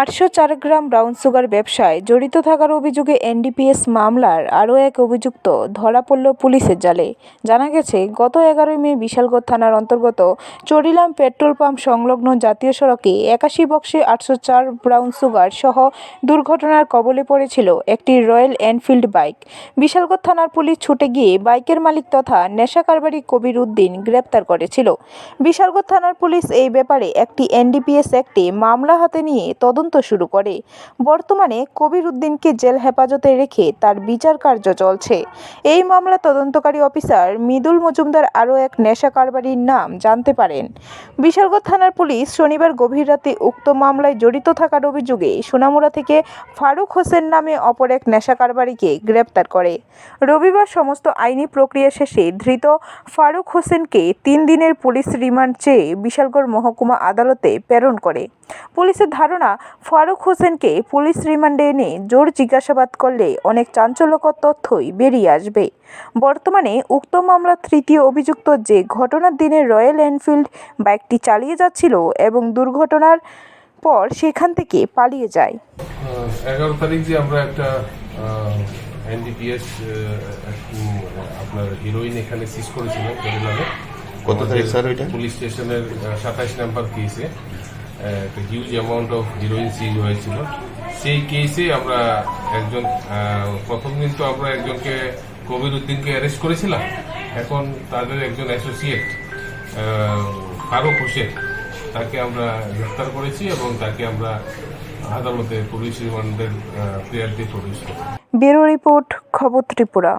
আটশো চার gram brown sugar ব্যবসায় জড়িত থাকার অভিযোগে এনডিপিএস মামলার আরও এক অভিযুক্ত ধরা পড়ল পুলিশের জালে। জানা গেছে, গত এগারোই মে বিশালগড় থানার অন্তর্গত চরিলাম পেট্রোল পাম্প সংলগ্ন জাতীয় সড়কে একাশি বক্সে আটশো চার ব্রাউন সুগার সহ দুর্ঘটনার কবলে পড়েছিল একটি রয়্যাল এনফিল্ড বাইক। বিশালগড় থানার পুলিশ ছুটে গিয়ে বাইকের মালিক তথা নেশা কারবারি কবির উদ্দিন গ্রেপ্তার করেছিল। বিশালগড় থানার পুলিশ এই ব্যাপারে একটি এনডিপিএস একটি মামলা হাতে নিয়ে তদন্ত শুরু করে। বর্তমানে কবির উদ্দিনকে জেল হেফাজতে রেখে তার বিচার কার্য চলছে। এই মামলা তদন্তকারী অফিসার মৃদুল মজুমদার আরও এক নেশা কারবারির নাম জানতে পারেন। বিশালগড় থানার পুলিশ শনিবার গভীর রাতে উক্ত মামলায় জড়িত থাকার অভিযোগে সোনামুড়া থেকে ফারুক হোসেন নামে অপর এক নেশা কারবারিকে গ্রেপ্তার করে। রবিবার সমস্ত আইনি প্রক্রিয়া শেষে ধৃত ফারুক হোসেনকে তিন দিনের পুলিশ রিমান্ড চেয়ে বিশালগড় মহকুমা আদালতে প্রেরণ করে। পুলিশের ধারণা ফারুক হোসেনকে পুলিশ রিমান্ডে এনে জোর জিজ্ঞাসাবাদ করলে অনেক চাঞ্চল্যকর তথ্যই বেরিয়ে আসবে। বর্তমানে উক্ত মামলার তৃতীয় অভিযুক্ত যে ঘটনার দিনে রয়্যাল এনফিল্ড বাইকটি চালিয়ে যাচ্ছিল এবং দুর্ঘটনার পর সেখান থেকে পালিয়ে যায়। এগারো তারিখ যে আমরা একটা এনডিপিএস আপনার হিরোইন এখানে সিজ করেছিলাম কত তারিখ স্যার ওইটা? পুলিশ স্টেশনের সাতাইশ নাম্বার কেসে একটা huge amount of heroin seize হয়েছিল। সেই কেসে আমরা একজন প্রথম দিন তো আমরা একজনকে কবির উদ্দিনকে অ্যারেস্ট করেছিলাম। এখন তাদের একজন অ্যাসোসিয়েট ফারুক হোসেন, তাকে আমরা গ্রেফতার করেছি এবং তাকে আমরা আদালতে পুলিশ রিমান্ডের প্রেয়ার দিয়ে প্রবেশ করি ব্যুরো রিপোর্ট, খবর ত্রিপুরা।